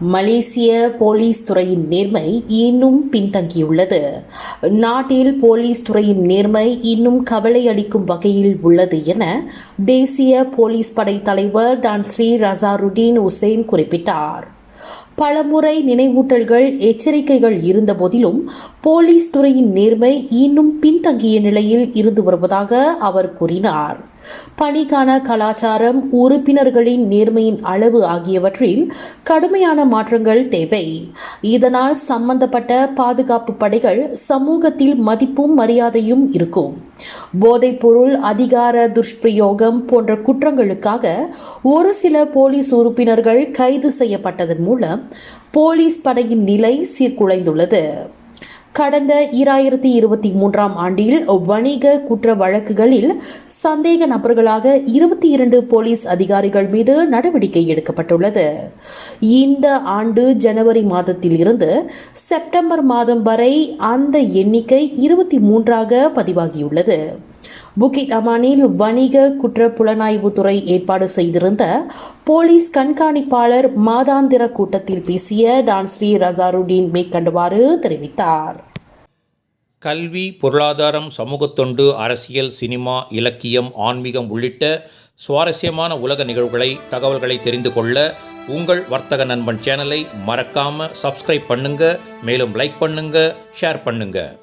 மலேசிய police துறையின் நேர்மை இன்னும் பின்தங்கியுள்ளது. நாட்டில் போலீஸ் துறையின் நேர்மை இன்னும் கவலை அளிக்கும் வகையில் உள்ளது என தேசிய போலீஸ் படை தலைவர் டான் ஸ்ரீ ரசாருடீன் உசேன் குறிப்பிட்டார். பலமுறை நினைவூட்டல்கள் எச்சரிக்கைகள் இருந்த போதிலும் போலீஸ் துறையின் நேர்மை இன்னும் பின்தங்கிய நிலையில் இருந்து வருவதாக அவர் கூறினார். பணிக்கான கலாச்சாரம் உறுப்பினர்களின் நேர்மையின் அளவு ஆகியவற்றில் கடுமையான மாற்றங்கள் தேவை. இதனால் சம்பந்தப்பட்ட பாதுகாப்பு படைகள் சமூகத்தில் மதிப்பும் மரியாதையும் இருக்கும். போதைப்பொருள் அதிகார துஷ்பிரயோகம் போன்ற குற்றங்களுக்காக ஒரு சில போலீஸ் உறுப்பினர்கள் கைது செய்யப்பட்டதன் மூலம் போலீஸ் படையின் நிலை சீர்குலைந்துள்ளது. கடந்த இராயிரத்தி இருபத்தி மூன்றாம் ஆண்டில் வணிக குற்ற வழக்குகளில் சந்தேக நபர்களாக இருபத்தி இரண்டு போலீஸ் அதிகாரிகள் மீது நடவடிக்கை எடுக்கப்பட்டுள்ளது. இந்த ஆண்டு ஜனவரி மாதத்தில் இருந்து செப்டம்பர் மாதம் வரை அந்த எண்ணிக்கை இருபத்தி மூன்றாக பதிவாகியுள்ளது. புகித் அமானில் வணிக குற்ற புலனாய்வுத்துறை ஏற்பாடு செய்திருந்த போலீஸ் கண்காணிப்பாளர் மாதாந்திர கூட்டத்தில் பேசிய டான்ஸ்ரீ ரசாருடீன் மேற்கண்டவாறு தெரிவித்தார். கல்வி பொருளாதாரம் சமூகத்தொண்டு அரசியல் சினிமா இலக்கியம் ஆன்மீகம் உள்ளிட்ட சுவாரஸ்யமான உலக நிகழ்வுகளை தகவல்களை தெரிந்து கொள்ள உங்கள் வர்த்தக நண்பன் சேனலை மறக்காமல் சப்ஸ்கிரைப் பண்ணுங்கள் மேலும் லைக் பண்ணுங்கள் ஷேர் பண்ணுங்கள்